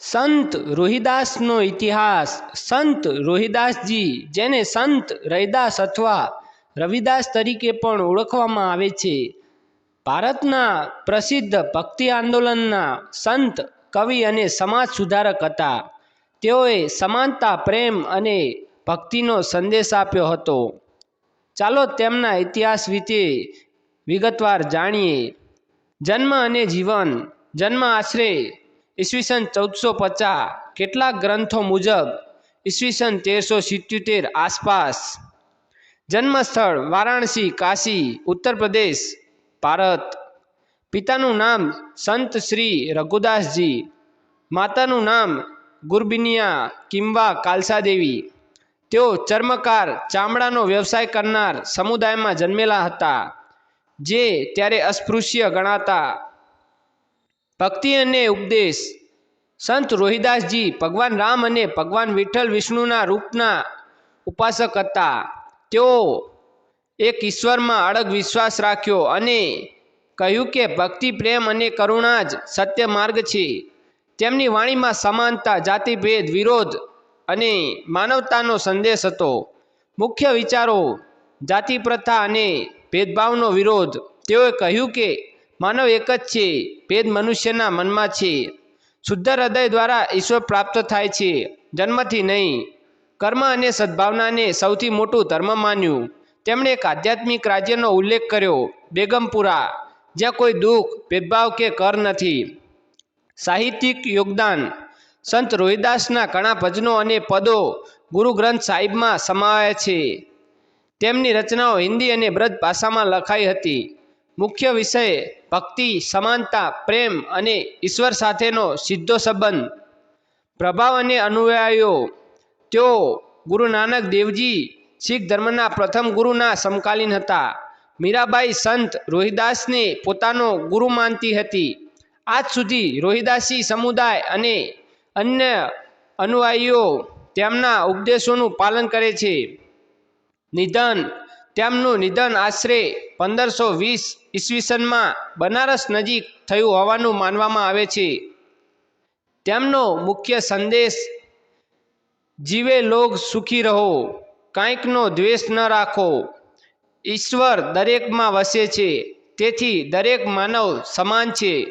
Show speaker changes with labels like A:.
A: સંત રોહિદાસનો ઇતિહાસ, સંત રોહિદાસજી, જેને સંત રૈદાસ અથવા રવિદાસ તરીકે પણ ઓળખવામાં આવે છે. ભારતના પ્રસિદ્ધ ભક્તિ આંદોલનના સંત, કવિ અને સમાજ સુધારક હતા. તેઓએ સમાનતા, પ્રેમ અને ભક્તિનો સંદેશ આપ્યો હતો. ચાલો તેમના ઇતિહાસ વિશે વિગતવાર જાણીએ. જન્મ અને જીવન, જન્મ આશરે ઈસવીસન ચૌદસો પચાસ. કેટલાક ગ્રંથો મુજબ ઈસવીસન તેરસો સિત્યોતેર આસપાસ જન્મસ્થળ વારાણસી, કાશી, ઉત્તર પ્રદેશ, ભારત. પિતાનું નામ સંત શ્રી રઘુદાસજી, માતાનું નામ ગુરબિનિયા કિંવા કાલસાદેવી. તેઓ ચર્મકાર ચામડાનો વ્યવસાય કરનાર સમુદાયમાં જન્મેલા હતા, જે ત્યારે અસ્પૃશ્ય ગણાતા ભક્તિ અને ઉપદેશ. સંત રોહિદાસજી ભગવાન રામ અને ભગવાન વિઠ્ઠલ વિષ્ણુના રૂપના ઉપાસક હતા. તેઓ એક ઈશ્વરમાં અડગ વિશ્વાસ રાખ્યો અને કહ્યું કે ભક્તિ, પ્રેમ અને કરુણા જ સત્ય માર્ગ છે. તેમની વાણીમાં સમાનતા, જાતિભેદ, વિરોધ અને માનવતાનો સંદેશ હતો. મુખ્ય વિચારો જાતિ પ્રથા અને ભેદભાવનો વિરોધ. તેઓએ કહ્યું કે માનવ એક જ છે. ભેદ મનુષ્યના મનમાં છે. શુદ્ધ હૃદય દ્વારા ઈશ્વર પ્રાપ્ત થાય છે. જન્મથી નહીં. કર્મ અને સદ્ભાવનાને સૌથી મોટું ધર્મ માન્યું. તેમણે એક આધ્યાત્મિક રાજ્યનો ઉલ્લેખ કર્યો, બેગમપુરા, જ્યાં કોઈ દુઃખ, ભેદભાવ કે કર નથી. સાહિત્યિક યોગદાન. સંત રોહિદાસના ઘણા ભજનો અને પદો ગુરુ ગ્રંથ સાહિબમાં સમાયા છે. તેમની રચનાઓ હિન્દી અને બ્રજ ભાષામાં લખાઈ હતી. મુખ્ય વિષય ભક્તિ, સમાનતા, પ્રેમ અને ઈશ્વર સાથેનો સીધો સંબંધ. પ્રભાવ અને અનુયાયીઓ. તેઓ ગુરુ નાનક દેવજી શીખ ધર્મના પ્રથમ ગુરુના સમકાલીન હતા. મીરાબાઈ સંત રોહિદાસને પોતાનો ગુરુ માનતી હતી. આજ સુધી રોહિદાસી સમુદાય અને અન્ય અનુયાયીઓ તેમના ઉપદેશોનું પાલન કરે છે. નિધન. તેમનું નિધન આશરે પંદરસો વીસ ઈસવીસનમાં બનારસ નજીક થયું હોવાનું માનવામાં આવે છે. તેમનો મુખ્ય સંદેશ, જીવે લોગ સુખી રહો, કાંઈકનો દ્વેષ ન રાખો. ઈશ્વર દરેકમાં વસે છે, તેથી દરેક માનવ સમાન છે.